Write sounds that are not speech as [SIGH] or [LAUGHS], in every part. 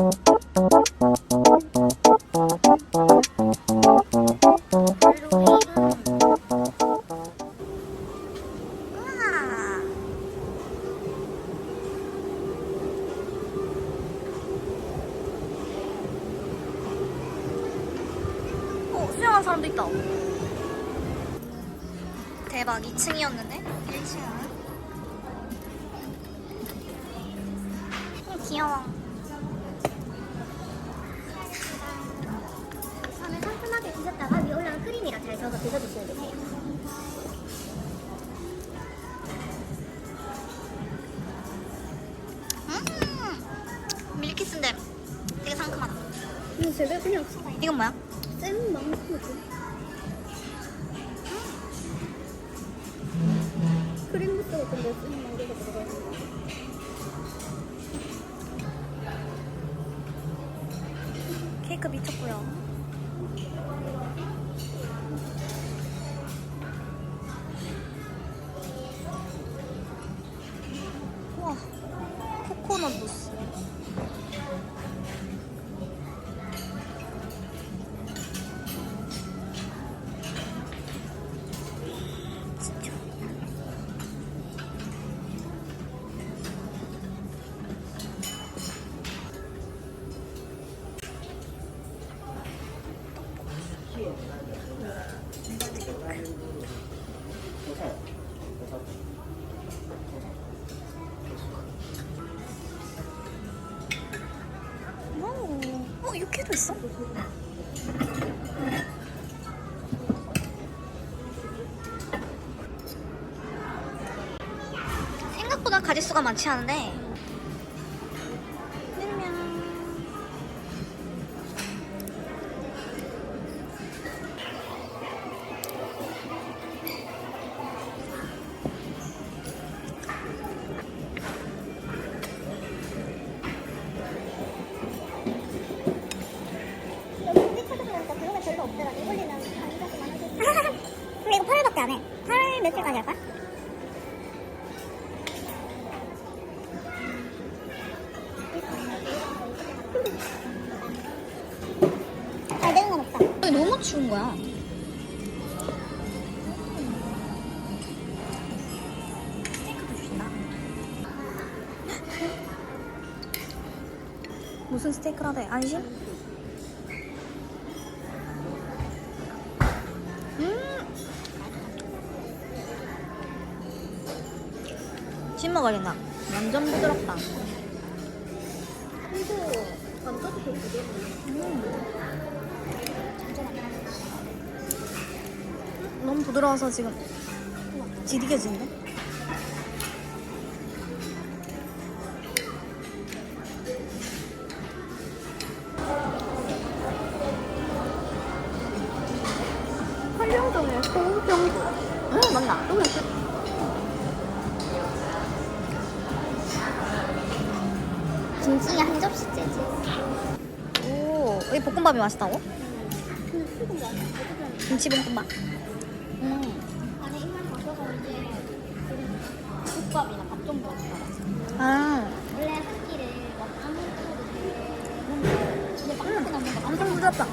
어, 수영하는 사람도 있다. 대박, 2층이었는데? 1층. 어, 귀여워. 드셔주시면 되세요. 음, 밀키스인데 되게 상큼하다. 이거 제가 그냥 이건 뭐야? 생 망고죠. 크림 무스 같은데 생 망고가 들어가 있는 거. 케이크 미쳤고요. 오, 어? 생각보다 가짓수가 많지 않은데 며칠까지 할까? 잘 되는 건 없다. 여기 너무 추운 거야 스테이크도 주신다 무슨 스테이크라대 안심? 음 씹먹어야겠나 완전 부드럽다 이거 감자도 되게 너무 부드러워서 지금 지리개지는데? 활용점에 소병도. 응 맞나? 김치가 한 접시째지. 오 여기 볶음밥이 맛있다고? 김치 볶음밥 음. 안에 입만 가셔서 이제 국밥이나 밥 정도 아 원래 한 끼를 막 아무 먹어도 되는데 근데 빵같이 남는 거 엄청 부드럽다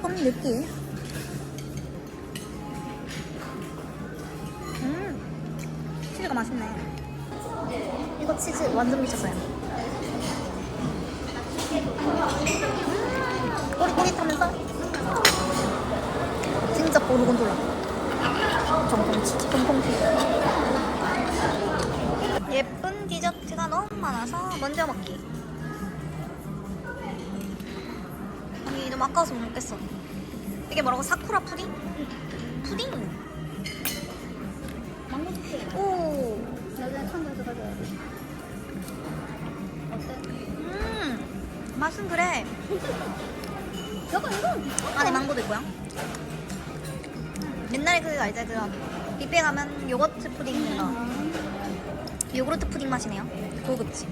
조금 느끼해 음 치즈가 맛있네 이거 치즈 완전 미쳤어요 음, 꼬릿꼬릿하면서 진짜 고르곤졸라 정통 치즈 정통 치즈 예쁜 디저트가 너무 많아서 먼저 먹기 너무 아까워서 못 먹겠어 이게 뭐라고 사쿠라 푸딩? 푸딩 망고 치킨 오 여기는 참고해서 가져야 돼 어때? 음, 맛은 그래. [LAUGHS] 약간 이거 안에 망고도 있고요. 옛날에 그 알지 그런 뷔페 가면 요거트 푸딩 인가 요구르트 푸딩 맛이네요. 고급지.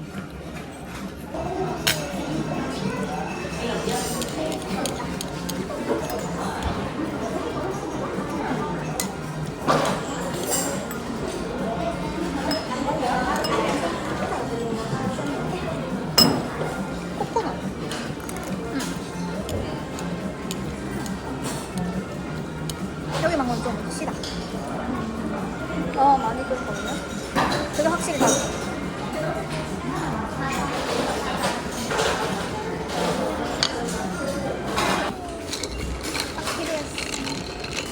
많이 끓거든요. 그게 확실히 다르다.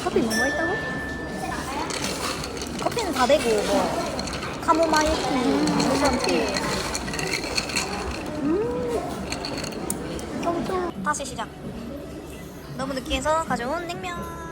커피 뭐가 있다고? 커피는 다 되고 뭐 카모마일 티, 주선 티. 다시 시작. 너무 느끼해서 가져온 냉면.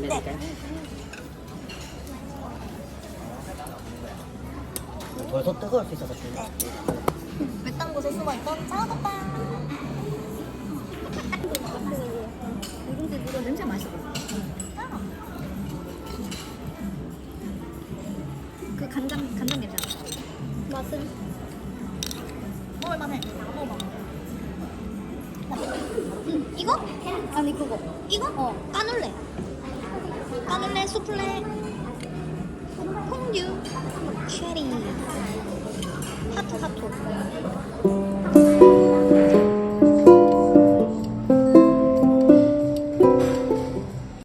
저도 하나 준비해드릴까요? 벌써 뜨거울 수 있어서 준비. 외딴 곳에 숨어있던 짜오빠. 이거 냄새 맛있어. 그 간장 간장 냄새. 맛은 먹을만해. 먹어봐. 음, 이거? 아니 그거. 이거? 어. 까눌레. 까눌레 수플레. 콩듀. 체리. 하토 하토.